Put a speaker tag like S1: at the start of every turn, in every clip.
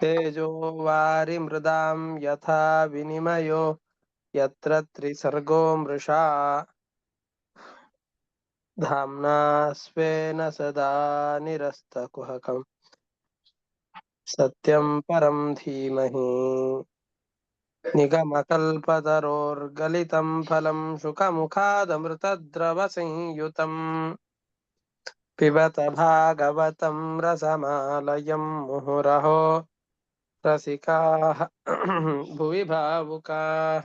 S1: तेजो वारिमृदां यथा विनिमयो, यत्र त्रिसर्गो मृषा। धाम्ना स्वेन सदा निरस्तकुहकम्। सत्यं परं धीमहि। निगमकल्पतरोर्गलितं फलं शुकमुखादमृतद्रवसंयुतम्। पिबत भागवतं रसमालयं मुहुरहो। रसिकाः भुवि भावुकाः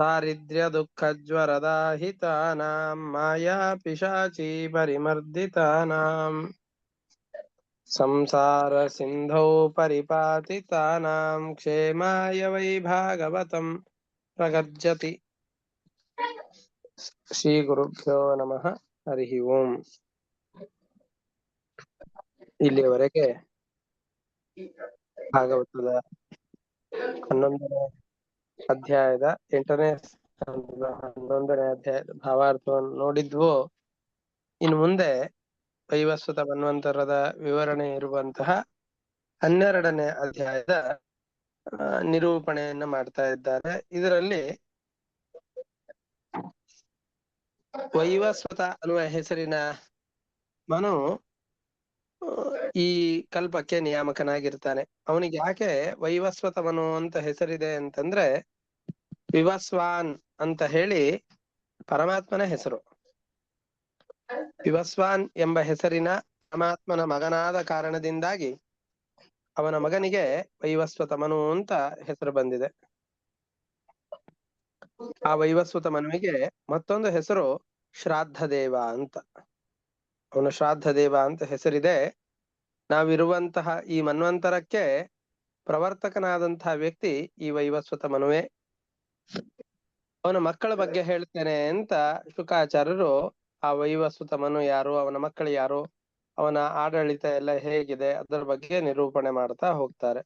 S1: दारिद्र्यदुःखज्वरदाहितानां मायापिशाची परिमर्दितानां। संसारसिन्धौ परिपातितानां क्षेमाय वै भागवतं प्रगर्जति श्रीगुरुभ्यो नमः। ಹರಿ ಓಂ. ಇಲ್ಲಿಯವರೆಗೆ ಭಾಗವತದ ಹನ್ನೊಂದನೇ ಅಧ್ಯಾಯದ ಎಂಟನೇ ಹನ್ನೊಂದನೇ ಅಧ್ಯಾಯದ ಭಾವಾರ್ಥವನ್ನು ನೋಡಿದ್ವು, ಇನ್ನು ಮುಂದೆ ವೈವಸ್ವತ ಮನ್ವಂತರದ ವಿವರಣೆ ಇರುವಂತಹ ಹನ್ನೆರಡನೇ ಅಧ್ಯಾಯದ ನಿರೂಪಣೆಯನ್ನ ಮಾಡ್ತಾ ಇದ್ದಾರೆ. ಇದರಲ್ಲಿ ವೈವಸ್ವತ ಅನ್ನುವ ಹೆಸರಿನ ಮನು ಈ ಕಲ್ಪಕ್ಕೆ ನಿಯಾಮಕನಾಗಿರ್ತಾನೆ. ಅವನಿಗೆ ಯಾಕೆ ವೈವಸ್ವತ ಮನು ಅಂತ ಹೆಸರಿದೆ ಅಂತಂದ್ರೆ, ವಿವಸ್ವಾನ್ ಅಂತ ಹೇಳಿ ಪರಮಾತ್ಮನ ಹೆಸರು. ವಿವಸ್ವಾನ್ ಎಂಬ ಹೆಸರಿನ ಪರಮಾತ್ಮನ ಮಗನಾದ ಕಾರಣದಿಂದಾಗಿ ಅವನ ಮಗನಿಗೆ ವೈವಸ್ವತ ಮನು ಅಂತ ಹೆಸರು ಬಂದಿದೆ. ಆ ವೈವಸ್ವತ ಮನುವಿಗೆ ಮತ್ತೊಂದು ಹೆಸರು ಶ್ರಾದ್ದ ದೇವ ಅಂತ. ಅವನ ಶ್ರಾದ್ದ ದೇವ ಅಂತ ಹೆಸರಿದೆ. ನಾವಿರುವಂತಹ ಈ ಮನ್ವಂತರಕ್ಕೆ ಪ್ರವರ್ತಕನಾದಂತಹ ವ್ಯಕ್ತಿ ಈ ವೈವಸ್ವತ ಮನುವೆ. ಅವನ ಮಕ್ಕಳ ಬಗ್ಗೆ ಹೇಳ್ತೇನೆ ಅಂತ ಶುಕಾಚಾರ್ಯರು ಆ ವೈವಸ್ವತ ಮನು ಯಾರು, ಅವನ ಮಕ್ಕಳು ಯಾರು, ಅವನ ಆಡಳಿತ ಎಲ್ಲ ಹೇಗಿದೆ, ಅದರ ಬಗ್ಗೆ ನಿರೂಪಣೆ ಮಾಡ್ತಾ ಹೋಗ್ತಾರೆ.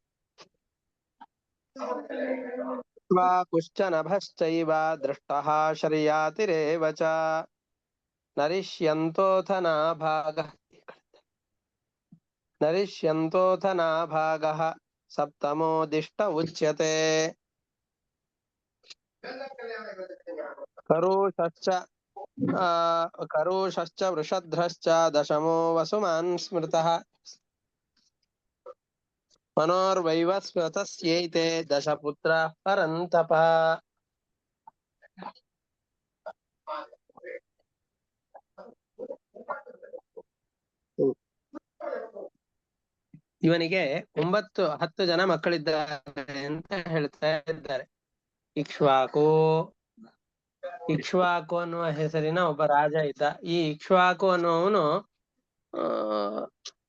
S1: कृत्वा कुश्चन भश्चैव दृष्टः श्रियातिरेव च। नरिष्यन्तोऽथ नाभागः नरिष्यन्तोऽथ नाभागः सप्तमोदिष्ट उच्यते। करुषश्च करुषश्च वृषध्रश्च दशमो वसुमान् स्मृतः। ಸ್ಮೃತಃ ಮನೋರ್ವೈವಸ್ವತಸ್ಯೈತೆ ದಶಪುತ್ರ ಪರಂತಪ ಇವನಿಗೆ ಒಂಬತ್ತು, ಹತ್ತು ಜನ ಮಕ್ಕಳಿದ್ದಾರೆ ಅಂತ ಹೇಳ್ತಾ ಇದ್ದಾರೆ. ಇಕ್ಷ್ವಾಕು. ಇಕ್ಷ್ವಾಕು ಅನ್ನುವ ಹೆಸರಿನ ಒಬ್ಬ ರಾಜ ಇದ್ದ. ಈ ಇಕ್ಷ್ವಾಕು ಅನ್ನುವನು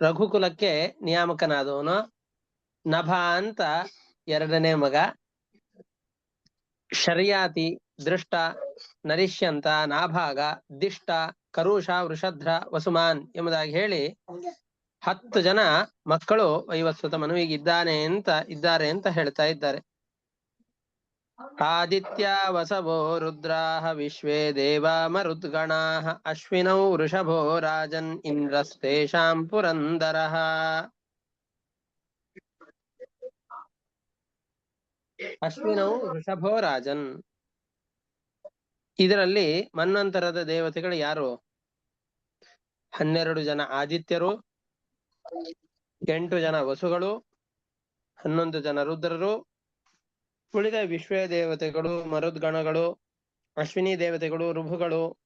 S1: ರಘುಕುಲಕ್ಕೆ ನಿಯಾಮಕನಾದವನು. ನಭ ಅಂತ ಎರಡನೇ ಮಗ. ಶರ್ಯಾತಿ, ದೃಷ್ಟ, ನರಿಷ್ಯಂತ, ನಾಭಾಗ, ದಿಷ್ಟ, ಕರುಷ, ವೃಷಧ್ರ, ವಸುಮಾನ್ ಎಂಬುದಾಗಿ ಹೇಳಿ ಹತ್ತು ಜನ ಮಕ್ಕಳು ವೈವಸ್ವತ ಮನುವಿಗಿದ್ದಾನೆ ಅಂತ ಇದ್ದಾರೆ ಅಂತ ಹೇಳ್ತಾ ಇದ್ದಾರೆ. ಆದಿತ್ಯ, ವಸವೋ, ರುದ್ರಾಹ, ವಿಶ್ವೇ, ದೇವ, ಮರುದ್ಗಣಾಹ, ಅಶ್ವಿನೌ, ವೃಷಭೋ, ರಾಜನ್ ಇಂದ್ರಸ್ತೇಷಾಂ ಪುರಂದರಃ ಅಶ್ವಿನೌ ವೃಷಭೋ ರಾಜನ್ ಇದರಲ್ಲಿ ಮನ್ವಂತರದ ದೇವತೆಗಳು ಯಾರು? ಹನ್ನೆರಡು ಜನ ಆದಿತ್ಯರು, ಎಂಟು ಜನ ವಸುಗಳು, ಹನ್ನೊಂದು ಜನ ರುದ್ರರು, ಉಳಿದ ವಿಶ್ವ ದೇವತೆಗಳು, ಮರುದ್ಗಣಗಳು, ಅಶ್ವಿನಿ ದೇವತೆಗಳು, ರುಭುಗಳು,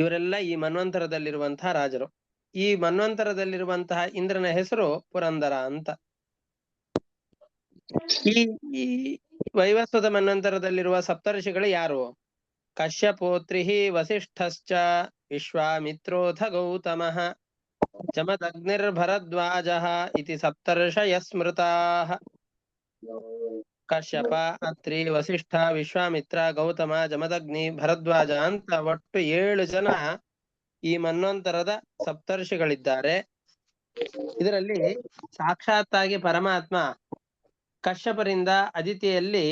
S1: ಇವರೆಲ್ಲ ಈ ಮನ್ವಂತರದಲ್ಲಿರುವಂತಹ ರಾಜರು. ಈ ಮನ್ವಂತರದಲ್ಲಿರುವಂತಹ ಇಂದ್ರನ ಹೆಸರು ಪುರಂದರ ಅಂತ. ಈ ವೈವಸ್ವತ ಮನ್ವಂತರದಲ್ಲಿರುವ ಸಪ್ತರ್ಷಿಗಳು ಯಾರು? ಕಶ್ಯಪೋತ್ರಿ ವಸಿಷ್ಠಶ್ಚ ವಿಶ್ವಾಮಿತ್ರೋಥ ಗೌತಮ ಚಮದಗ್ನಿರ್ಭರದ್ವಾಜ ಇತಿ ಸಪ್ತರ್ಷಯ ಸ್ಮೃತಾಃ. ಕಶ್ಯಪ, ಅತ್ರಿ, ವಸಿಷ್ಠ, ವಿಶ್ವಾಮಿತ್ರ, ಗೌತಮ ಜಮದಗ್ನಿ ಭರದ್ವಾಜ ಅಂತ ಒಟ್ಟು ಏಳು ಜನ ಈ ಮನ್ವಂತರದ ಸಪ್ತರ್ಷಿಗಳಿದ್ದಾರೆ ಇದರಲ್ಲಿ ಸಾಕ್ಷಾತ್ತಾಗಿ ಪರಮಾತ್ಮ ಕಶ್ಯಪರಿಂದ ಅದಿತಿಯಲ್ಲಿ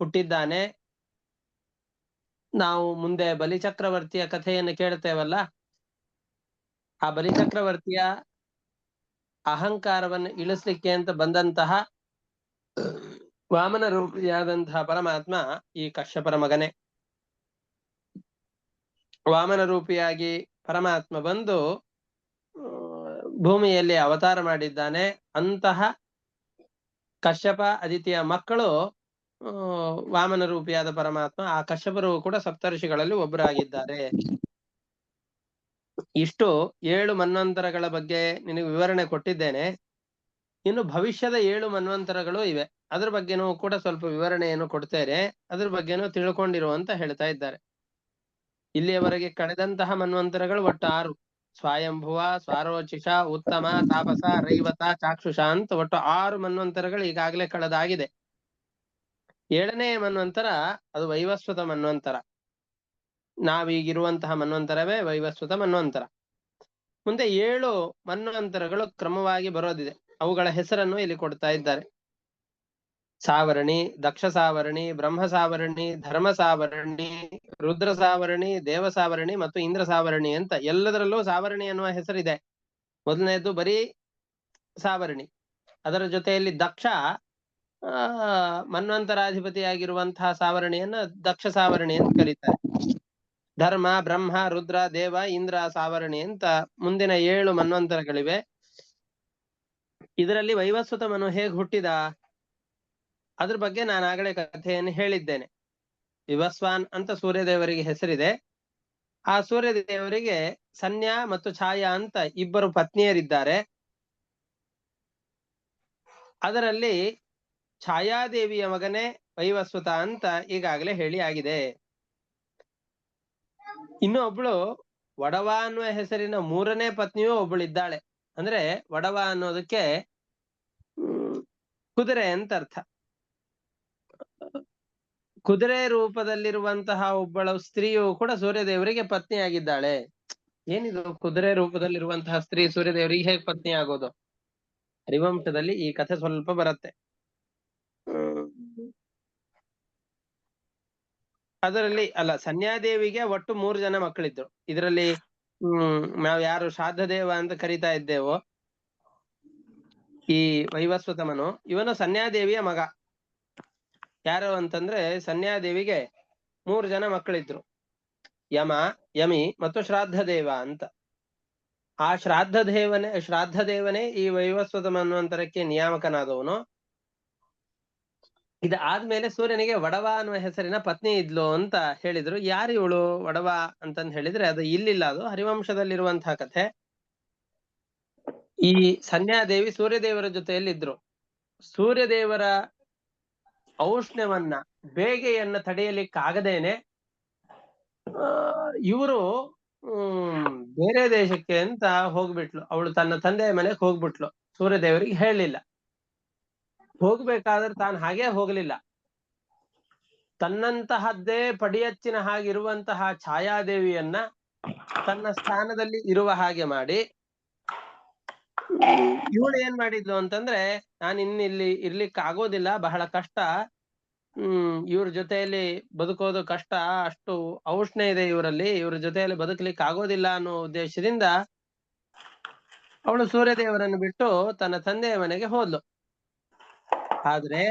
S1: ಹುಟ್ಟಿದ್ದಾನೆ. ನಾವು ಮುಂದೆ ಬಲಿಚಕ್ರವರ್ತಿಯ ಕಥೆಯನ್ನು ಕೇಳ್ತೇವಲ್ಲ ಆ ಬಲಿಚಕ್ರವರ್ತಿಯ ಅಹಂಕಾರವನ್ನು ಇಳಿಸ್ಲಿಕ್ಕೆ ಅಂತ ಬಂದಂತಹ ವಾಮನ ರೂಪಿಯಾದಂತಹ ಪರಮಾತ್ಮ ಈ ಕಶ್ಯಪರ ಮಗನೇ. ವಾಮನ ರೂಪಿಯಾಗಿ ಪರಮಾತ್ಮ ಬಂದು ಭೂಮಿಯಲ್ಲಿ ಅವತಾರ ಮಾಡಿದ್ದಾನೆ. ಅಂತಹ ಕಶ್ಯಪ ಅದಿತಿಯ ಮಕ್ಕಳು ವಾಮನ ರೂಪಿಯಾದ ಪರಮಾತ್ಮ, ಆ ಕಶ್ಯಪರು ಕೂಡ ಸಪ್ತರ್ಷಿಗಳಲ್ಲಿ ಒಬ್ಬರಾಗಿದ್ದಾರೆ. ಇಷ್ಟು ಏಳು ಮನ್ವಂತರಗಳ ಬಗ್ಗೆ ನಿನಗೆ ವಿವರಣೆ ಕೊಟ್ಟಿದ್ದೇನೆ. ಇನ್ನು ಭವಿಷ್ಯದ ಏಳು ಮನ್ವಂತರಗಳು ಇವೆ. ಅದ್ರ ಬಗ್ಗೆನೂ ಕೂಡ ಸ್ವಲ್ಪ ವಿವರಣೆಯನ್ನು ಕೊಡ್ತೇನೆ. ಅದ್ರ ಬಗ್ಗೆನೂ ತಿಳ್ಕೊಂಡಿರುವಂತ ಹೇಳ್ತಾ ಇದ್ದಾರೆ. ಇಲ್ಲಿಯವರೆಗೆ ಕಳೆದಂತಹ ಮನ್ವಂತರಗಳು ಒಟ್ಟು ಆರು. ಸ್ವಯಂಭುವ ಸ್ವಾರೋಚಿಷ ಉತ್ತಮ, ತಾಪಸ, ರೈವತ, ಚಾಕ್ಷುಷ ಅಂತ ಒಟ್ಟು ಆರು ಮನ್ವಂತರಗಳು ಈಗಾಗಲೇ ಕಳೆದಾಗಿದೆ. ಏಳನೇ ಮನ್ವಂತರ ಅದು ವೈವಸ್ವತ ಮನ್ವಂತರ. ನಾವೀಗಿರುವಂತಹ ಮನ್ವಂತರವೇ ವೈವಸ್ವತ ಮನ್ವಂತರ. ಮುಂದೆ ಏಳು ಮನ್ವಂತರಗಳು ಕ್ರಮವಾಗಿ ಬರೋದಿದೆ. ಅವುಗಳ ಹೆಸರನ್ನು ಇಲ್ಲಿ ಕೊಡ್ತಾ ಇದ್ದಾರೆ. ಸಾವರಣಿ, ದಕ್ಷ ಸಾವರಣಿ, ಬ್ರಹ್ಮ ಸಾವರಣಿ, ಧರ್ಮ ಸಾವರಣಿ, ರುದ್ರ ಸಾವರಣಿ, ದೇವ ಸಾವರಣಿ ಮತ್ತು ಇಂದ್ರ ಸಾವರಣಿ ಅಂತ ಎಲ್ಲದರಲ್ಲೂ ಸಾವರಣಿ ಅನ್ನುವ ಹೆಸರಿದೆ. ಮೊದಲನೆಯದ್ದು ಬರೀ ಸಾವರಣಿ. ಅದರ ಜೊತೆಯಲ್ಲಿ ದಕ್ಷ, ಆ, ಮನ್ವಂತರಾಧಿಪತಿಯಾಗಿರುವಂತಹ ಸಾವರಣಿಯನ್ನ ದಕ್ಷ ಸಾವರಣಿ ಅಂತ ಕರೀತಾರೆ. ಧರ್ಮ, ಬ್ರಹ್ಮ, ರುದ್ರ, ದೇವ, ಇಂದ್ರ ಸಾವರಣಿ ಅಂತ ಮುಂದಿನ ಏಳು ಮನ್ವಂತರಗಳಿವೆ. ಇದರಲ್ಲಿ ವೈವಸ್ವತ ಮನು ಹೇಗೆ ಹುಟ್ಟಿದ? ಅದ್ರ ಬಗ್ಗೆ ನಾನು ಆಗಲೇ ಕಥೆಯನ್ನು ಹೇಳಿದ್ದೇನೆ. ವಿವಸ್ವಾನ್ ಅಂತ ಸೂರ್ಯದೇವರಿಗೆ ಹೆಸರಿದೆ. ಆ ಸೂರ್ಯದೇವರಿಗೆ ಸನ್ಯಾ ಮತ್ತು ಛಾಯಾ ಅಂತ ಇಬ್ಬರು ಪತ್ನಿಯರಿದ್ದಾರೆ. ಅದರಲ್ಲಿ ಛಾಯಾದೇವಿಯ ಮಗನೇ ವೈವಸ್ವತ ಅಂತ ಈಗಾಗಲೇ ಹೇಳಿ ಆಗಿದೆ. ಇನ್ನು ಒಬ್ಳು ವಡವ ಅನ್ನುವ ಹೆಸರಿನ ಮೂರನೇ ಪತ್ನಿಯೂ ಒಬ್ಬಳಿದ್ದಾಳೆ ಅಂದ್ರೆ ವಡವ ಅನ್ನೋದಕ್ಕೆ ಕುದುರೆ ಅಂತ ಅರ್ಥ. ಕುದುರೆ ರೂಪದಲ್ಲಿರುವಂತಹ ಒಬ್ಬಳ ಸ್ತ್ರೀಯು ಕೂಡ ಸೂರ್ಯದೇವರಿಗೆ ಪತ್ನಿಯಾಗಿದ್ದಾಳೆ. ಏನಿದು ಕುದುರೆ ರೂಪದಲ್ಲಿರುವಂತಹ ಸ್ತ್ರೀ ಸೂರ್ಯದೇವರಿಗೆ ಹೇಗೆ ಪತ್ನಿ ಆಗೋದು ಹರಿವಂಶದಲ್ಲಿ ಈ ಕಥೆ ಸ್ವಲ್ಪ ಬರುತ್ತೆ. ಅದರಲ್ಲಿ ಅಲ್ಲ, ಸನ್ಯಾದೇವಿಗೆ ಒಟ್ಟು ಮೂರು ಜನ ಮಕ್ಕಳಿದ್ರು. ಇದರಲ್ಲಿ, ಹ್ಮ್, ನಾವ್ ಯಾರು ಶ್ರಾದ್ದೇವ ಅಂತ ಕರಿತಾ ಇದ್ದೇವೋ, ಈ ವೈವಸ್ವತಮನು, ಇವನು ಸನ್ಯಾದೇವಿಯ ಮಗ. ಯಾರು ಅಂತಂದ್ರೆ ಸನ್ಯಾದೇವಿಗೆ ಮೂರು ಜನ ಮಕ್ಕಳಿದ್ರು. ಯಮ, ಯಮಿ ಮತ್ತು ಶ್ರಾದ್ದದೇವ ಅಂತ. ಆ ಶ್ರಾದ್ದ ದೇವನೇ ಶ್ರಾದ್ದ ದೇವನೇ ಈ ವೈವಸ್ವತ ಮನ್ವಂತರಕ್ಕೆ ನಿಯಾಮಕನಾದವನು. ಇದಾದ್ಮೇಲೆ ಸೂರ್ಯನಿಗೆ ವಡವ ಅನ್ನುವ ಹೆಸರಿನ ಪತ್ನಿ ಇದ್ಲು ಅಂತ ಹೇಳಿದ್ರು. ಯಾರು ಇವಳು ವಡವ ಅಂತಂದ್ ಹೇಳಿದ್ರೆ ಅದು ಇಲ್ಲಿಲ್ಲ, ಅದು ಹರಿವಂಶದಲ್ಲಿರುವಂತಹ ಕಥೆ. ಈ ಸನ್ಯಾದೇವಿ ಸೂರ್ಯದೇವರ ಜೊತೆಯಲ್ಲಿದ್ರು. ಸೂರ್ಯದೇವರ ಔಷ್ಣ್ಯವನ್ನ ಬೇಗೆಯನ್ನ ತಡೆಯಲಿಕ್ಕಾಗದೇನೆ ಇವರು ಬೇರೆ ದೇಶಕ್ಕೆ ಅಂತ ಹೋಗ್ಬಿಟ್ಲು. ಅವಳು ತನ್ನ ತಂದೆಯ ಮನೆಗೆ ಹೋಗ್ಬಿಟ್ಲು. ಸೂರ್ಯದೇವರಿಗೆ ಹೇಳಲಿಲ್ಲ ಹೋಗ್ಬೇಕಾದ್ರೆ ತಾನು ಹಾಗೆ ಹೋಗ್ಲಿಲ್ಲ. ತನ್ನಂತಹದ್ದೇ ಪಡಿಯಚ್ಚಿನ ಹಾಗಿರುವಂತಹ ಛಾಯಾದೇವಿಯನ್ನ ತನ್ನ ಸ್ಥಾನದಲ್ಲಿ ಇರುವ ಹಾಗೆ ಮಾಡಿ ಇವಳು ಏನ್ ಮಾಡಿದ್ಲು ಅಂತಂದ್ರೆ, ನಾನು ಇನ್ನಿಲ್ಲಿ ಇರ್ಲಿಕ್ಕೆ ಆಗೋದಿಲ್ಲ, ಬಹಳ ಕಷ್ಟ. ಹ್ಮ್, ಇವ್ರ ಜೊತೆಯಲ್ಲಿ ಬದುಕೋದು ಕಷ್ಟ, ಅಷ್ಟು ಔಷ್ಣ ಇದೆ ಇವರಲ್ಲಿ, ಇವ್ರ ಜೊತೆಯಲ್ಲಿ ಬದುಕಲಿಕ್ಕೆ ಆಗೋದಿಲ್ಲ ಅನ್ನೋ ಉದ್ದೇಶದಿಂದ ಅವಳು ಸೂರ್ಯದೇವರನ್ನು ಬಿಟ್ಟು ತನ್ನ ತಂದೆಯ ಮನೆಗೆ ಹೋದ್ಲು. ಆದ್ರೆ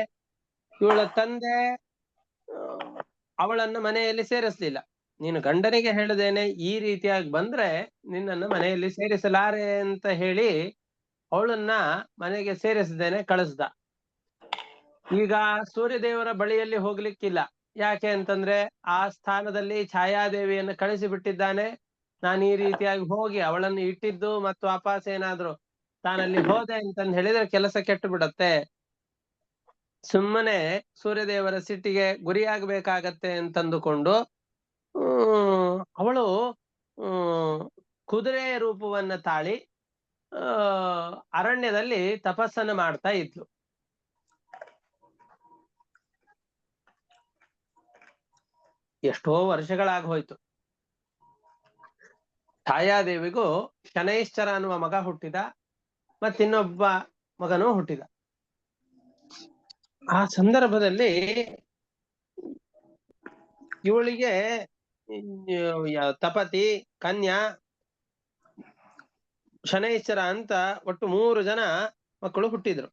S1: ಇವಳ ತಂದೆ ಅವಳನ್ನು ಅವಳನ್ನ ಮನೆಯಲ್ಲಿ ಸೇರಿಸ್ಲಿಲ್ಲ. ನೀನು ಗಂಡನಿಗೆ ಹೇಳದೇನೆ, ಈ ರೀತಿಯಾಗಿ ಬಂದ್ರೆ ನಿನ್ನನ್ನು ಮನೆಯಲ್ಲಿ ಸೇರಿಸಲಾರೆ ಅಂತ ಹೇಳಿ ಅವಳನ್ನ ಮನೆಗೆ ಸೇರಿಸದೇನೆ ಕಳಿಸ್ದ. ಈಗ ಸೂರ್ಯದೇವರ ಬಳಿಯಲ್ಲಿ ಹೋಗ್ಲಿಕ್ಕಿಲ್ಲ. ಯಾಕೆ ಅಂತಂದ್ರೆ ಆ ಸ್ಥಾನದಲ್ಲಿ ಛಾಯಾದೇವಿಯನ್ನು ಕಳಿಸಿ ಬಿಟ್ಟಿದ್ದಾನೆ ನಾನು ಈ ರೀತಿಯಾಗಿ ಹೋಗಿ ಅವಳನ್ನು ಇಟ್ಟಿದ್ದು ಮತ್ತು ವಾಪಸ್ ಏನಾದ್ರು ತಾನಲ್ಲಿ ಹೋದೆ ಅಂತಂದ್ ಹೇಳಿದ್ರೆ ಕೆಲಸ ಕೆಟ್ಟು ಬಿಡತ್ತೆ ಸುಮ್ಮನೆ ಸೂರ್ಯದೇವರ ಸಿಟ್ಟಿಗೆ ಗುರಿಯಾಗಬೇಕಾಗತ್ತೆ ಅಂತಂದುಕೊಂಡು ಅವಳು ಕುದುರೆ ರೂಪವನ್ನ ತಾಳಿ ಅರಣ್ಯದಲ್ಲಿ ತಪಸ್ಸನ್ನು ಮಾಡ್ತಾ ಇದ್ಲು. ಎಷ್ಟೋ ವರ್ಷಗಳಾಗ ಹೋಯ್ತು. ಛಾಯಾದೇವಿಗೂ ಶನೈಶ್ಚರ ಅನ್ನುವ ಮಗ ಹುಟ್ಟಿದ, ಮತ್ತಿನ್ನೊಬ್ಬ ಮಗನೂ ಹುಟ್ಟಿದ. ಆ ಸಂದರ್ಭದಲ್ಲಿ ಇವಳಿಗೆ ತಪತಿ, ಕನ್ಯಾ ಶನೈಶ್ಚರ ಅಂತ ಒಟ್ಟು ಮೂರು ಜನ ಮಕ್ಕಳು ಹುಟ್ಟಿದ್ರು.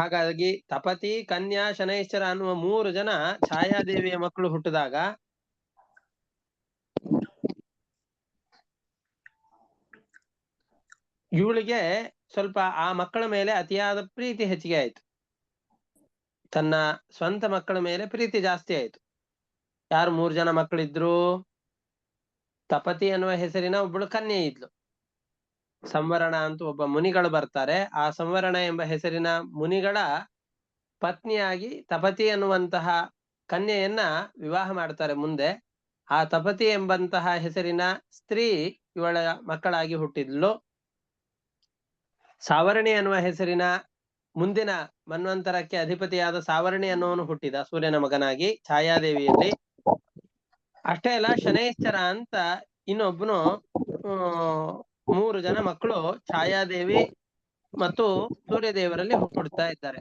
S1: ಹಾಗಾಗಿ ತಪತಿ, ಕನ್ಯಾ, ಶನೈಶ್ಚರ ಅನ್ನುವ ಮೂರು ಜನ ಛಾಯಾದೇವಿಯ ಮಕ್ಕಳು ಹುಟ್ಟಿದಾಗ ಇವಳಿಗೆ ಸ್ವಲ್ಪ ಆ ಮಕ್ಕಳ ಮೇಲೆ ಅತಿಯಾದ ಪ್ರೀತಿ ಹೆಚ್ಚಿಗೆ ಆಯ್ತು. ತನ್ನ ಸ್ವಂತ ಮಕ್ಕಳ ಮೇಲೆ ಪ್ರೀತಿ ಜಾಸ್ತಿ ಆಯ್ತು. ಯಾರು ಮೂರು ಜನ ಮಕ್ಕಳಿದ್ರು? ತಪತಿ ಅನ್ನುವ ಹೆಸರಿನ ಒಬ್ಬಳು ಕನ್ಯೆ ಇದ್ಲು ಸಂವರಣ ಅಂತ ಒಬ್ಬ ಮುನಿಗಳು ಬರ್ತಾರೆ. ಆ ಸಂವರಣ ಎಂಬ ಹೆಸರಿನ ಮುನಿಗಳ ಪತ್ನಿಯಾಗಿ ತಪತಿ ಅನ್ನುವಂತಹ ಕನ್ಯೆಯನ್ನ ವಿವಾಹ ಮಾಡ್ತಾರೆ ಮುಂದೆ. ಆ ತಪತಿ ಎಂಬಂತಹ ಹೆಸರಿನ ಸ್ತ್ರೀ ಇವಳ ಮಕ್ಕಳಾಗಿ ಹುಟ್ಟಿದ್ಲು. ಸಾವರಣಿ ಅನ್ನುವ ಹೆಸರಿನ ಮುಂದಿನ ಮನ್ವಂತರಕ್ಕೆ ಅಧಿಪತಿಯಾದ ಸಾವರಣಿ ಅನ್ನೋನು ಹುಟ್ಟಿದ ಸೂರ್ಯನ ಮಗನಾಗಿ ಛಾಯಾದೇವಿಯಲ್ಲಿ. ಅಷ್ಟೇ ಅಲ್ಲ ಶನೈಶ್ಚರ ಅಂತ ಇನ್ನೊಬ್ಬನು ಮೂರು ಜನ ಮಕ್ಕಳು ಛಾಯಾದೇವಿ ಮತ್ತು ಸೂರ್ಯದೇವರಲ್ಲಿ ಹುಟ್ಟುತ್ತಾ ಇದ್ದಾರೆ.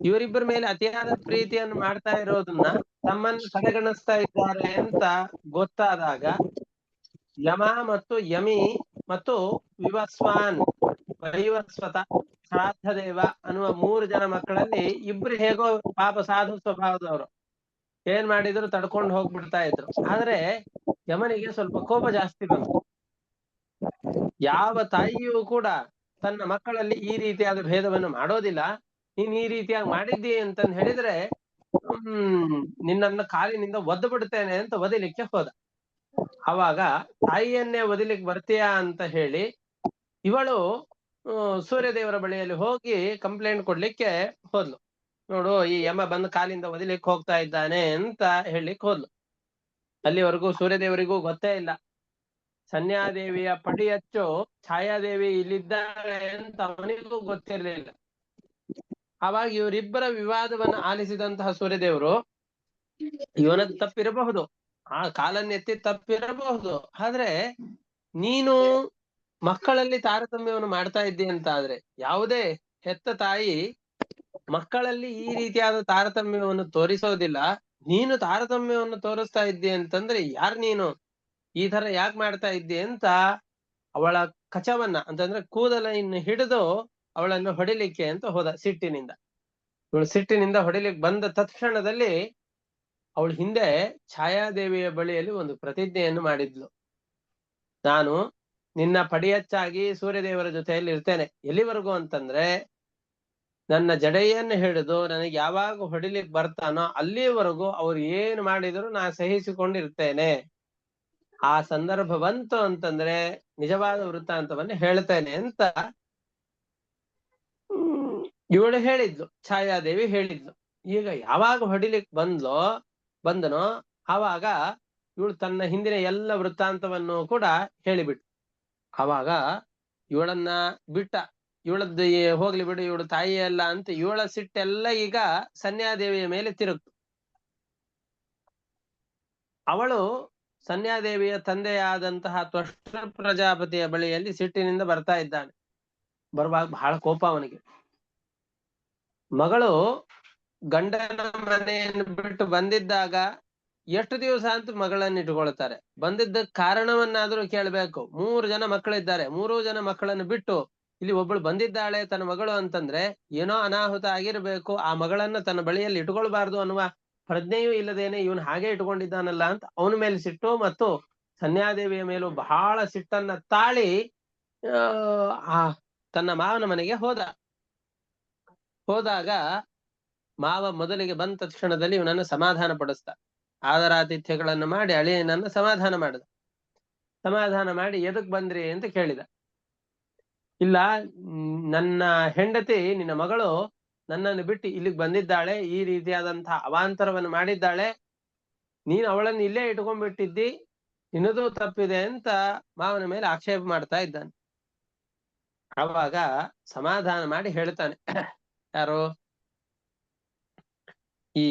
S1: ಇವರಿಬ್ಬರ ಮೇಲೆ ಅತಿಯಾದ ಪ್ರೀತಿಯನ್ನು ಮಾಡ್ತಾ ಇರೋದನ್ನ ತಮ್ಮನ್ನು ಕಡೆಗಣಿಸ್ತಾ ಇದ್ದಾರೆ ಅಂತ ಗೊತ್ತಾದಾಗ ಯಮ ಮತ್ತು ಯಮಿ ಮತ್ತು ವಿವಸ್ವಾನ್ ವೈವಸ್ವತ ಶ್ರಾದ್ದೇವ ಅನ್ನುವ ಮೂರು ಜನ ಮಕ್ಕಳಲ್ಲಿ ಇಬ್ರು ಹೇಗೋ ಪಾಪ ಸಾಧು ಸ್ವಭಾವದವರು. ಏನ್ ಮಾಡಿದ್ರು ತಡ್ಕೊಂಡು ಹೋಗ್ಬಿಡ್ತಾ ಇದ್ರು. ಆದ್ರೆ ಯಮನಿಗೆ ಸ್ವಲ್ಪ ಕೋಪ ಜಾಸ್ತಿ ಬಂತು. ಯಾವ ತಾಯಿಯೂ ಕೂಡ ತನ್ನ ಮಕ್ಕಳಲ್ಲಿ ಈ ರೀತಿಯಾದ ಭೇದವನ್ನು ಮಾಡೋದಿಲ್ಲ. ನೀನ್ ಈ ರೀತಿಯಾಗಿ ಮಾಡಿದ್ದಿ ಅಂತಂದ್ ಹೇಳಿದ್ರೆ, ಹ್ಮ್, ನಿನ್ನನ್ನ ಕಾಲಿನಿಂದ ಒದ್ದು ಬಿಡ್ತೇನೆ ಅಂತ ಒದಿಲಿಕ್ಕೆ ಹೋದ. ಅವಾಗ ತಾಯಿಯನ್ನೇ ಒದಿಲಿಕ್ಕೆ ಬರ್ತೀಯಾ ಅಂತ ಹೇಳಿ, ಇವಳು ಸೂರ್ಯದೇವರ ಬಳಿಯಲ್ಲಿ ಹೋಗಿ ಕಂಪ್ಲೇಂಟ್ ಕೊಡ್ಲಿಕ್ಕೆ ಹೋದ್ಲು. ನೋಡು, ಈ ಯಮ ಬಂದು ಕಾಲಿಂದ ಒದಿಲಿಕ್ಕೆ ಹೋಗ್ತಾ ಇದ್ದಾನೆ ಅಂತ ಹೇಳಲಿಕ್ಕೆ ಹೋದ್ಲು. ಅಲ್ಲಿವರೆಗೂ ಸೂರ್ಯದೇವರಿಗೂ ಗೊತ್ತೇ ಇಲ್ಲ. ಸನ್ಯಾದೇವಿಯ ಪಡಿ ಹಚ್ಚು ಛಾಯಾದೇವಿ ಇಲ್ಲಿದ್ದಾರೆ ಅಂತ ಅವನಿಗೂ ಗೊತ್ತಿರಲಿಲ್ಲ. ಅವಾಗ ಇವರಿಬ್ಬರ ವಿವಾದವನ್ನ ಆಲಿಸಿದಂತಹ ಸೂರ್ಯದೇವರು ಇವನದ್ದು ತಪ್ಪಿರಬಹುದು, ಆ ಕಾಲನ್ನೆತ್ತಿ ತಪ್ಪಿರಬಹುದು. ಆದ್ರೆ ನೀನು ಮಕ್ಕಳಲ್ಲಿ ತಾರತಮ್ಯವನ್ನು ಮಾಡ್ತಾ ಇದ್ದಿ ಅಂತ ಆದ್ರೆ ಯಾವುದೇ ಹೆತ್ತ ತಾಯಿ ಮಕ್ಕಳಲ್ಲಿ ಈ ರೀತಿಯಾದ ತಾರತಮ್ಯವನ್ನು ತೋರಿಸೋದಿಲ್ಲ. ನೀನು ತಾರತಮ್ಯವನ್ನು ತೋರಿಸ್ತಾ ಇದ್ದೀಯ ಅಂತಂದ್ರೆ ಯಾರ್ ನೀನು? ಈ ತರ ಯಾಕೆ ಮಾಡ್ತಾ ಇದ್ದಿ ಅಂತ ಅವಳ ಕಚವನ್ನ, ಅಂತಂದ್ರೆ ಕೂದಲನ್ನು ಹಿಡಿದು ಅವಳನ್ನು ಹೊಡಿಲಿಕ್ಕೆ ಅಂತ ಹೋದ ಸಿಟ್ಟಿನಿಂದ. ಇವಳು ಸಿಟ್ಟಿನಿಂದ ಹೊಡಿಲಿಕ್ಕೆ ಬಂದ ತತ್ಕ್ಷಣದಲ್ಲಿ ಅವಳು ಹಿಂದೆ ಛಾಯಾದೇವಿಯ ಬಳಿಯಲ್ಲಿ ಒಂದು ಪ್ರತಿಜ್ಞೆಯನ್ನು ಮಾಡಿದ್ಲು. ನಾನು ನಿನ್ನ ಪಡಿಯಚ್ಚಾಗಿ ಸೂರ್ಯದೇವರ ಜೊತೆಯಲ್ಲಿ ಇರ್ತೇನೆ ಎಲ್ಲಿವರೆಗೂ ಅಂತಂದ್ರೆ ನನ್ನ ಜಡೆಯನ್ನು ಹಿಡಿದು ನನಗೆ ಯಾವಾಗ ಹೊಡಿಲಿಕ್ಕೆ ಬರ್ತಾನೋ ಅಲ್ಲಿವರೆಗೂ ಅವ್ರು ಏನು ಮಾಡಿದ್ರು ನಾ ಸಹಿಸಿಕೊಂಡಿರ್ತೇನೆ. ಆ ಸಂದರ್ಭ ಬಂತು ಅಂತಂದ್ರೆ ನಿಜವಾದ ವೃತ್ತಾಂತವನ್ನು ಹೇಳ್ತೇನೆ ಅಂತ ಇವಳು ಹೇಳಿದ್ಲು, ಛಾಯಾದೇವಿ ಹೇಳಿದ್ಲು. ಈಗ ಯಾವಾಗ ಹೊಡಿಲಿಕ್ ಬಂದ್ಲೋ, ಬಂದನೋ ಆವಾಗ ಇವಳು ತನ್ನ ಹಿಂದಿನ ಎಲ್ಲ ವೃತ್ತಾಂತವನ್ನು ಕೂಡ ಹೇಳಿಬಿಟ್ಟು ಆವಾಗ ಇವಳನ್ನ ಬಿಟ್ಟ ಇವಳದ್ದು ಹೋಗ್ಲಿ ಬಿಡು, ಇವಳು ತಾಯಿ ಅಲ್ಲ ಅಂತ ಇವಳ ಸಿಟ್ಟೆಲ್ಲ ಈಗ ಸನ್ಯಾದೇವಿಯ ಮೇಲೆ ತಿರುಗ್ತು. ಅವಳು ಸನ್ಯಾದೇವಿಯ ತಂದೆಯಾದಂತಹ ತ್ವಷ್ಟ ಪ್ರಜಾಪತಿಯ ಬಳಿಯಲ್ಲಿ ಸಿಟ್ಟಿನಿಂದ ಬರ್ತಾ ಇದ್ದಾನೆ ಬರುವಾಗ ಬಹಳ ಕೋಪ ಅವನಿಗೆ. ಮಗಳು ಗಂಡನ ಮನೆಯನ್ನು ಬಿಟ್ಟು ಬಂದಿದ್ದಾಗ ಎಷ್ಟು ದಿವಸ ಅಂತ ಮಗಳನ್ನ ಇಟ್ಕೊಳ್ತಾರೆ ಬಂದಿದ್ದ ಕಾರಣವನ್ನಾದ್ರೂ ಕೇಳ್ಬೇಕು. ಮೂರು ಜನ ಮಕ್ಕಳಿದ್ದಾರೆ. ಮೂರು ಜನ ಮಕ್ಕಳನ್ನು ಬಿಟ್ಟು ಇಲ್ಲಿ ಒಬ್ಬಳು ಬಂದಿದ್ದಾಳೆ ತನ್ನ ಮಗಳು ಅಂತಂದ್ರೆ ಏನೋ ಅನಾಹುತ ಆಗಿರ್ಬೇಕು, ಆ ಮಗಳನ್ನ ತನ್ನ ಬಳಿಯಲ್ಲಿ ಇಟ್ಕೊಳ್ಬಾರ್ದು ಅನ್ನುವ ಪ್ರಜ್ಞೆಯೂ ಇಲ್ಲದೇನೆ ಇವನು ಹಾಗೆ ಇಟ್ಕೊಂಡಿದ್ದಾನಲ್ಲ ಅಂತ ಅವನ ಮೇಲೆ ಸಿಟ್ಟು ಮತ್ತು ಸನ್ಯಾದೇವಿಯ ಮೇಲೂ ಬಹಳ ಸಿಟ್ಟನ್ನ ತಾಳಿ ಆ ತನ್ನ ಮಾವನ ಮನೆಗೆ ಹೋದ. ಹೋದಾಗ ಮಾವ ಮೊದಲಿಗೆ ಬಂದ ತಕ್ಷಣದಲ್ಲಿ ಇವನನ್ನು ಸಮಾಧಾನ ಪಡಿಸ್ದ. ಆದರಾತಿಥ್ಯಗಳನ್ನು ಮಾಡಿ ಅಳಿಯನನ್ನು ಸಮಾಧಾನ ಮಾಡಿದ. ಸಮಾಧಾನ ಮಾಡಿ ಎದಕ್ ಬಂದ್ರಿ ಅಂತ ಕೇಳಿದ. ಇಲ್ಲ, ನನ್ನ ಹೆಂಡತಿ, ನಿನ್ನ ಮಗಳು ನನ್ನನ್ನು ಬಿಟ್ಟು ಇಲ್ಲಿಗೆ ಬಂದಿದ್ದಾಳೆ, ಈ ರೀತಿಯಾದಂತಹ ಅವಾಂತರವನ್ನು ಮಾಡಿದ್ದಾಳೆ. ನೀನು ಅವಳನ್ನು ಇಲ್ಲೇ ಇಟ್ಕೊಂಡ್ಬಿಟ್ಟಿದ್ದಿ ನಿನ್ನದು ತಪ್ಪಿದೆ ಅಂತ ಮಾವನ ಮೇಲೆ ಆಕ್ಷೇಪ ಮಾಡ್ತಾ ಇದ್ದಾನೆ. ಅವಾಗ ಸಮಾಧಾನ ಮಾಡಿ ಹೇಳ್ತಾನೆ. ಯಾರು? ಈ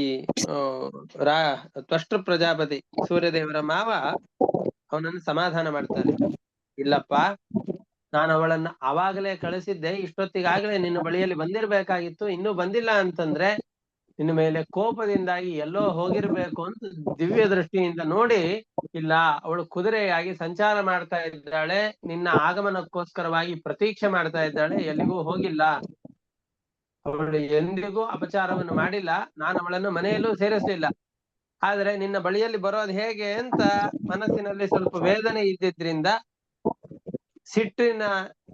S1: ರಾ ಪ್ರಜಾಪತಿ, ಸೂರ್ಯದೇವರ ಮಾವ ಅವನನ್ನು ಸಮಾಧಾನ ಮಾಡ್ತಾನೆ. ಇಲ್ಲಪ್ಪ ನಾನು ಅವಳನ್ನ ಅವಾಗಲೇ ಕಳಿಸಿದ್ದೆ, ಇಷ್ಟೊತ್ತಿಗಾಗಲೇ ನಿನ್ನ ಬಳಿಯಲ್ಲಿ ಬಂದಿರ್ಬೇಕಾಗಿತ್ತು, ಇನ್ನೂ ಬಂದಿಲ್ಲ ಅಂತಂದ್ರೆ ನಿನ್ನ ಮೇಲೆ ಕೋಪದಿಂದಾಗಿ ಎಲ್ಲೋ ಹೋಗಿರ್ಬೇಕು ಅಂತ ದಿವ್ಯ ದೃಷ್ಟಿಯಿಂದ ನೋಡಿ, ಇಲ್ಲ, ಅವಳು ಕುದುರೆಯಾಗಿ ಸಂಚಾರ ಮಾಡ್ತಾ ಇದ್ದಾಳೆ, ನಿನ್ನ ಆಗಮನಕ್ಕೋಸ್ಕರವಾಗಿ ಪ್ರತೀಕ್ಷೆ ಮಾಡ್ತಾ ಇದ್ದಾಳೆ, ಎಲ್ಲಿಗೂ ಹೋಗಿಲ್ಲ. ಅವಳು ಎಂದಿಗೂ ಅಪಚಾರವನ್ನು ಮಾಡಿಲ್ಲ, ನಾನು ಅವಳನ್ನು ಮನೆಯಲ್ಲೂ ಸೇರಿಸಲಿಲ್ಲ. ಆದ್ರೆ ನಿನ್ನ ಬಳಿಯಲ್ಲಿ ಬರೋದು ಹೇಗೆ ಅಂತ ಮನಸ್ಸಿನಲ್ಲಿ ಸ್ವಲ್ಪ ವೇದನೆ ಇದ್ದಿದ್ರಿಂದ ಸಿಟ್ಟಿನ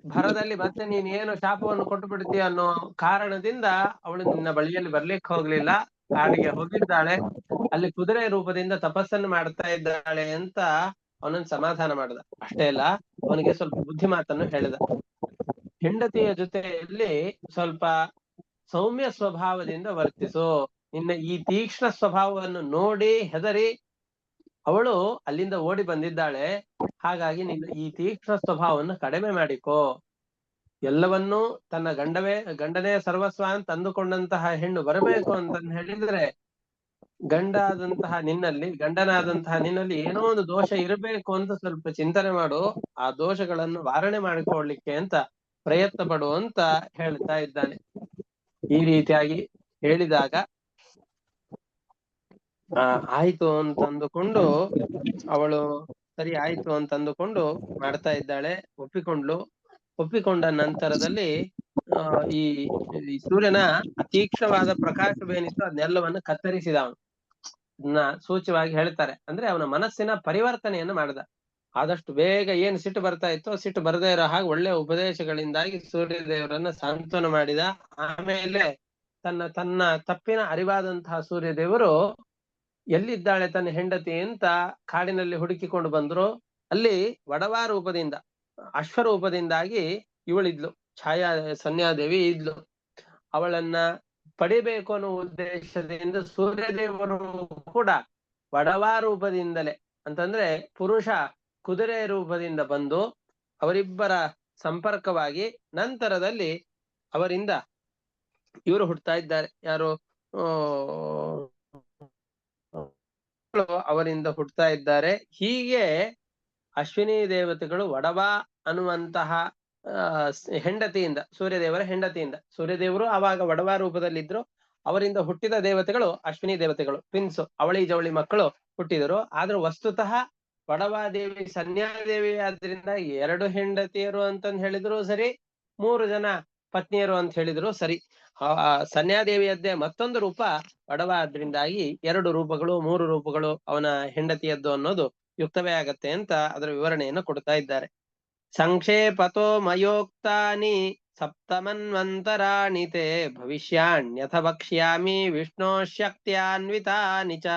S1: ಭರದಲ್ಲಿ ಮತ್ತೆ ನೀನ್ ಏನು ಶಾಪವನ್ನು ಕೊಟ್ಟು ಬಿಡ್ತೀಯ ಅನ್ನೋ ಕಾರಣದಿಂದ ಅವಳು ನಿನ್ನ ಬಳಿಯಲ್ಲಿ ಬರ್ಲಿಕ್ಕೆ ಹೋಗ್ಲಿಲ್ಲ. ಕಾಡಿಗೆ ಹೋಗಿದ್ದಾಳೆ. ಅಲ್ಲಿ ಕುದುರೆ ರೂಪದಿಂದ ತಪಸ್ಸನ್ನು ಮಾಡ್ತಾ ಇದ್ದಾಳೆ ಅಂತ ಅವನನ್ನು ಸಮಾಧಾನ ಮಾಡ್ದ. ಅಷ್ಟೇ ಅಲ್ಲ, ಅವನಿಗೆ ಸ್ವಲ್ಪ ಬುದ್ಧಿ ಮಾತನ್ನು ಹೇಳಿದ. ಹೆಂಡತಿಯ ಜೊತೆಯಲ್ಲಿ ಸ್ವಲ್ಪ ಸೌಮ್ಯ ಸ್ವಭಾವದಿಂದ ವರ್ತಿಸು. ನಿನ್ನ ಈ ತೀಕ್ಷ್ಣ ಸ್ವಭಾವವನ್ನು ನೋಡಿ ಹೆದರಿ ಅವಳು ಅಲ್ಲಿಂದ ಓಡಿ ಬಂದಿದ್ದಾಳೆ. ಹಾಗಾಗಿ ನಿನ್ನ ಈ ತೀಕ್ಷ್ಣ ಸ್ವಭಾವವನ್ನು ಕಡಿಮೆ ಮಾಡಿಕೋ. ಎಲ್ಲವನ್ನೂ ತನ್ನ ಗಂಡವೇ, ಗಂಡನೇ ಸರ್ವಸ್ವ ಅಂತ ಅಂದುಕೊಂಡಂತಹ ಹೆಣ್ಣು ಬರಬೇಕು ಅಂತ ಹೇಳಿದ್ರೆ ಗಂಡ ಆದಂತಹ ನಿನ್ನಲ್ಲಿ, ಗಂಡನಾದಂತಹ ನಿನ್ನಲ್ಲಿ ಏನೋ ಒಂದು ದೋಷ ಇರಬೇಕು ಅಂತ ಸ್ವಲ್ಪ ಚಿಂತನೆ ಮಾಡು. ಆ ದೋಷಗಳನ್ನು ವಾರಣೆ ಮಾಡಿಕೊಳ್ಳಿಕ್ಕೆ ಅಂತ ಪ್ರಯತ್ನ ಪಡು ಅಂತ ಹೇಳ್ತಾ ಇದ್ದಾನೆ. ಈ ರೀತಿಯಾಗಿ ಹೇಳಿದಾಗ ಆಯ್ತು ಅಂತ ಅಂದುಕೊಂಡು ಅವಳು ಸರಿ ಆಯ್ತು ಅಂತ ಅಂದುಕೊಂಡು ಮಾಡ್ತಾ ಇದ್ದಾಳೆ. ಒಪ್ಪಿಕೊಂಡ್ಲು. ಒಪ್ಪಿಕೊಂಡ ನಂತರದಲ್ಲಿ ಈ ಸೂರ್ಯನ ತೀಕ್ಷ್ಣವಾದ ಪ್ರಕಾಶವೇನಿತ್ತು ಅದನ್ನೆಲ್ಲವನ್ನು ಕತ್ತರಿಸಿದ ಅವನು ಅದನ್ನ ಸೂಚ್ಯವಾಗಿ ಹೇಳ್ತಾರೆ. ಅಂದ್ರೆ ಅವನ ಮನಸ್ಸಿನ ಪರಿವರ್ತನೆಯನ್ನು ಮಾಡಿದ. ಆದಷ್ಟು ಬೇಗ ಏನ್ ಸಿಟ್ಟು ಬರ್ತಾ ಇತ್ತು ಸಿಟ್ಟು ಬರದೇ ಇರೋ ಹಾಗೆ ಒಳ್ಳೆ ಉಪದೇಶಗಳಿಂದಾಗಿ ಸೂರ್ಯದೇವರನ್ನ ಸಾಂತ್ವನ ಮಾಡಿದ. ಆಮೇಲೆ ತನ್ನ ತನ್ನ ತಪ್ಪಿನ ಅರಿವಾದಂತಹ ಸೂರ್ಯ ದೇವರು ಎಲ್ಲಿದ್ದಾಳೆ ತನ್ನ ಹೆಂಡತಿ ಅಂತ ಕಾಡಿನಲ್ಲಿ ಹುಡುಕಿಕೊಂಡು ಬಂದ್ರು. ಅಲ್ಲಿ ವಡವ ರೂಪದಿಂದ ಅಶ್ವರೂಪದಿಂದಾಗಿ ಇವಳಿದ್ಲು. ಛಾಯಾ, ಸನ್ಯಾದೇವಿ ಇದ್ಲು. ಅವಳನ್ನ ಪಡಿಬೇಕು ಅನ್ನೋ ಉದ್ದೇಶದಿಂದ ಸೂರ್ಯದೇವರು ಕೂಡ ವಡವ ರೂಪದಿಂದಲೇ ಅಂತಂದ್ರೆ ಪುರುಷ ಕುದುರೆ ರೂಪದಿಂದ ಬಂದು ಅವರಿಬ್ಬರ ಸಂಪರ್ಕವಾಗಿ ನಂತರದಲ್ಲಿ ಅವರಿಂದ ಇವರು ಹುಡ್ತಾ ಇದ್ದಾರೆ. ಯಾರು? ಅವರಿಂದ ಹುಟ್ಟುತ್ತಾ ಇದ್ದಾರೆ. ಹೀಗೆ ಅಶ್ವಿನಿ ದೇವತೆಗಳು ವಡವಾ ಅನ್ನುವಂತಹ ಹೆಂಡತಿಯಿಂದ, ಸೂರ್ಯದೇವರ ಹೆಂಡತಿಯಿಂದ, ಸೂರ್ಯದೇವರು ಆವಾಗ ಒಡವ ರೂಪದಲ್ಲಿದ್ರು. ಅವರಿಂದ ಹುಟ್ಟಿದ ದೇವತೆಗಳು ಅಶ್ವಿನಿ ದೇವತೆಗಳು ಪಿನ್ಸ್ ಅವಳಿ ಜವಳಿ ಮಕ್ಕಳು ಹುಟ್ಟಿದರು. ಆದ್ರೆ ವಸ್ತುತಃ ವಡವಾದೇವಿ ಸನ್ಯಾದೇವಿ ಆದ್ರಿಂದ ಎರಡು ಹೆಂಡತಿಯರು ಅಂತಂದ್ ಹೇಳಿದ್ರು ಸರಿ. ಮೂರು ಜನ ಪತ್ನಿಯರು ಅಂತ ಹೇಳಿದ್ರು, ಸರಿ. ಸನ್ಯಾದೇವಿಯದ್ದೇ ಮತ್ತೊಂದು ರೂಪ ಬಡವ ಆದ್ರಿಂದಾಗಿ ಎರಡು ರೂಪಗಳು, ಮೂರು ರೂಪಗಳು ಅವನ ಹೆಂಡತಿಯದ್ದು ಅನ್ನೋದು ಯುಕ್ತವೇ ಆಗತ್ತೆ ಅಂತ ಅದರ ವಿವರಣೆಯನ್ನು ಕೊಡ್ತಾ ಇದ್ದಾರೆ. ಸಂಕ್ಷೇಪತೋ ಮಯೋಕ್ತಾನಿ ಸಪ್ತಮನ್ವಂತರಾಣಿ ತೇ ಭವಿಷ್ಯಾಣ್ಯಥ ಭಕ್ಷ್ಯಾಮಿ ವಿಷ್ಣು ಶಕ್ತ್ಯಾನ್ವಿತಾನಿ ಚ.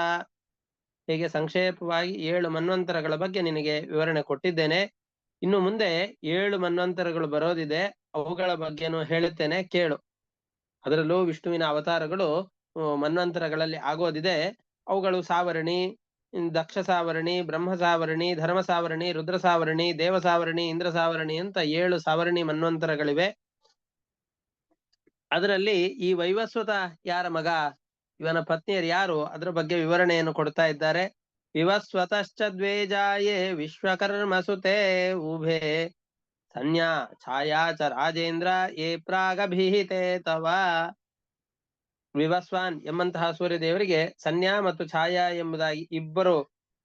S1: ಹೀಗೆ ಸಂಕ್ಷೇಪವಾಗಿ ಏಳು ಮನ್ವಂತರಗಳ ಬಗ್ಗೆ ನಿನಗೆ ವಿವರಣೆ ಕೊಟ್ಟಿದ್ದೇನೆ. ಇನ್ನು ಮುಂದೆ ಏಳು ಮನ್ವಂತರಗಳು ಬರೋದಿದೆ. ಅವುಗಳ ಬಗ್ಗೆನೂ ಹೇಳುತ್ತೇನೆ, ಕೇಳು. ಅದರಲ್ಲೂ ವಿಷ್ಣುವಿನ ಅವತಾರಗಳು ಮನ್ವಂತರಗಳಲ್ಲಿ ಆಗೋದಿದೆ. ಅವುಗಳು ಸಾವರಣಿ ದಕ್ಷ ಸಾವರಣಿ, ಬ್ರಹ್ಮ ಸಾವರಣಿ, ಧರ್ಮ ಸಾವರಣಿ, ರುದ್ರ ಸಾವರಣಿ, ದೇವ ಸಾವರಣಿ, ಇಂದ್ರ ಸಾವರಣಿ ಅಂತ ಏಳು ಸಾವರಣಿ ಮನ್ವಂತರಗಳಿವೆ. ಅದರಲ್ಲಿ ಈ ವೈವಸ್ವತ ಯಾರ ಮಗ? ಇವನ ಪತ್ನಿಯರು ಯಾರು? ಅದರ ಬಗ್ಗೆ ವಿವರಣೆಯನ್ನು ಕೊಡ್ತಾ ಇದ್ದಾರೆ. ವಿವಸ್ವತಶ್ಚ ದ್ವೇಜಾಯೇ ವಿಶ್ವಕರ್ಮ ಸುತೇ ಉಭೆ. ಸನ್ಯಾ ಛಾಯಾ ಚ ರಾಜೇಂದ್ರ ಏ ಪ್ರಾಗಭಿಹಿತೆ ತವ. ವಿವಸ್ವಾನ್ ಎಂಬಂತಹ ಸೂರ್ಯ ದೇವರಿಗೆ ಸನ್ಯಾ ಮತ್ತು ಛಾಯಾ ಎಂಬುದಾಗಿ ಇಬ್ಬರು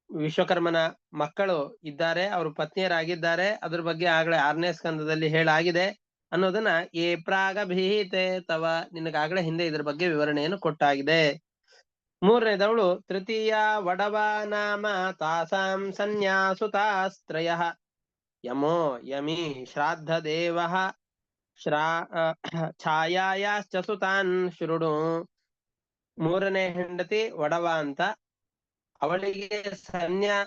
S1: ವಿಶ್ವಕರ್ಮನ ಮಕ್ಕಳು ಇದ್ದಾರೆ. ಅವರು ಪತ್ನಿಯರಾಗಿದ್ದಾರೆ. ಅದ್ರ ಬಗ್ಗೆ ಆಗಲೇ ಆರನೇ ಸ್ಕಂದದಲ್ಲಿ ಹೇಳಾಗಿದೆ. ಅನ್ನೋದನ್ನ ಏ ಪ್ರಾಗಭಿಹಿತೆ ತವ ನಿನಗಾಗಲೇ ಹಿಂದೆ ಇದ್ರ ಬಗ್ಗೆ ವಿವರಣೆಯನ್ನು ಕೊಟ್ಟಾಗಿದೆ. ಮೂರನೇದವಳು, ತೃತೀಯ ವಡವ ನಾಮ ತಾಸಾಂ ಸನ್ಯಾಸುತಾಸ್ತ್ರಯ. ಯಮೋ ಯಮಿ ಶ್ರಾದ್ದ ದೇವ ಶ್ರಾ ಛಾಯಾಯಾಶ್ಚ ಶುರುಡು ಮೂರನೇ ಹೆಂಡತಿ ಒಡವ ಅಂತ ಅವಳಿಗೆ ಸನ್ಯಾ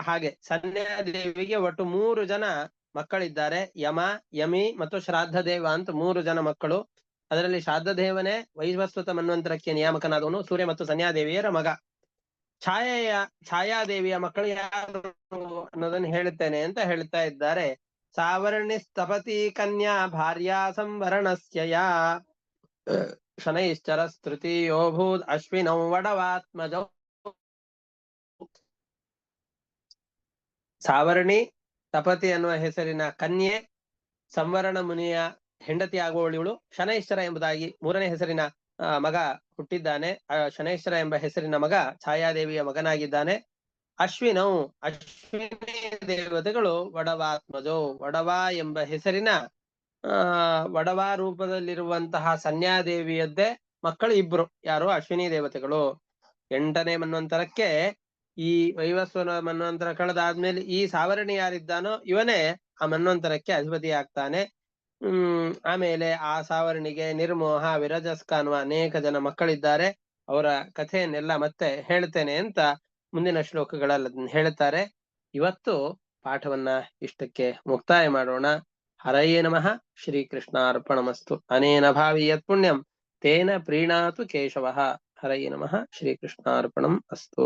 S1: ಹಾಗೆ ಸನ್ಯಾ ದೇವಿಗೆ ಒಟ್ಟು ಮೂರು ಜನ ಮಕ್ಕಳಿದ್ದಾರೆ. ಯಮ, ಯಮಿ ಮತ್ತು ಶ್ರಾದ್ದ ದೇವ ಅಂತ ಮೂರು ಜನ ಮಕ್ಕಳು. ಅದರಲ್ಲಿ ಶ್ರಾದ್ದ ದೇವನೇ ವೈವಸ್ವತ ಮನ್ವಂತರಕ್ಕೆ ನಿಯಾಮಕನಾದವನು. ಸೂರ್ಯ ಮತ್ತು ಸನ್ಯಾದೇವಿಯರ ಮಗ. ಛಾಯೆಯ, ಛಾಯಾದೇವಿಯ ಮಕ್ಕಳು ಯಾರು ಅನ್ನೋದನ್ನ ಹೇಳುತ್ತೇನೆ ಅಂತ ಹೇಳ್ತಾ ಇದ್ದಾರೆ. ಸಾವರ್ಣಿ ಸ್ತಪತಿ ಕನ್ಯಾ ಭಾರ್ಯಾ ಸಂವರಣಸ್ಯ ಶನೈಶ್ಚರ ಸ್ತೃತಿಯೋಭೂತ್ ಅಶ್ವಿನೌ ವಡವಾತ್ಮಜ. ಸಾವರ್ಣಿ ತಪತಿ ಅನ್ನುವ ಹೆಸರಿನ ಕನ್ಯೆ, ಸಂವರಣ ಮುನಿಯ ಹೆಂಡತಿ ಆಗುವಳಿವಳು ಶನೈಶ್ಚರ ಎಂಬುದಾಗಿ ಮೂರನೇ ಹೆಸರಿನ ಮಗ ಹುಟ್ಟಿದ್ದಾನೆ. ಶನೈಶ್ವರ ಎಂಬ ಹೆಸರಿನ ಮಗ ಛಾಯಾದೇವಿಯ ಮಗನಾಗಿದ್ದಾನೆ. ಅಶ್ವಿನೌ ಅಶ್ವಿನಿ ದೇವತೆಗಳು ವಡವಾತ್ಮಜೋ. ವಡವಾ ಎಂಬ ಹೆಸರಿನ, ಆ, ವಡವ ರೂಪದಲ್ಲಿರುವಂತಹ ಸನ್ಯಾದೇವಿಯದ್ದೇ ಮಕ್ಕಳು ಇಬ್ರು. ಯಾರು? ಅಶ್ವಿನಿ ದೇವತೆಗಳು. ಎಂಟನೇ ಮನ್ವಂತರಕ್ಕೆ ಈ ವೈವಸ್ವನ ಮನ್ವಂತರ ಕಳೆದಾದ್ಮೇಲೆ ಈ ಸಾವರಣಿ ಯಾರಿದ್ದಾನೋ ಇವನೇ ಆ ಮನ್ವಂತರಕ್ಕೆ ಅಧಿಪತಿ ಆಗ್ತಾನೆ ಹ್ಮ್, ಆಮೇಲೆ ಆ ಸಾವರಣಿಗೆ ನಿರ್ಮೋಹ ವಿರಜಸ್ಕ ಅನ್ನುವ ಅನೇಕ ಜನ ಮಕ್ಕಳಿದ್ದಾರೆ. ಅವರ ಕಥೆಯನ್ನೆಲ್ಲ ಮತ್ತೆ ಹೇಳ್ತೇನೆ ಅಂತ ಮುಂದಿನ ಶ್ಲೋಕಗಳಲ್ಲಿ ಹೇಳ್ತಾರೆ. ಇವತ್ತು ಪಾಠವನ್ನ ಇಷ್ಟಕ್ಕೆ ಮುಕ್ತಾಯ ಮಾಡೋಣ. ಹರಯೇ ನಮಃ. ಶ್ರೀಕೃಷ್ಣಾರ್ಪಣಮಸ್ತು. ಅನೇನ ಭಾವಿ ಯತ್ ಪುಣ್ಯಂ. ತೇನ ಪ್ರೀಣಾತು ಕೇಶವಃ. ಹರಯೇ ನಮಃ. ಶ್ರೀಕೃಷ್ಣಾರ್ಪಣಂ ಅಸ್ತು.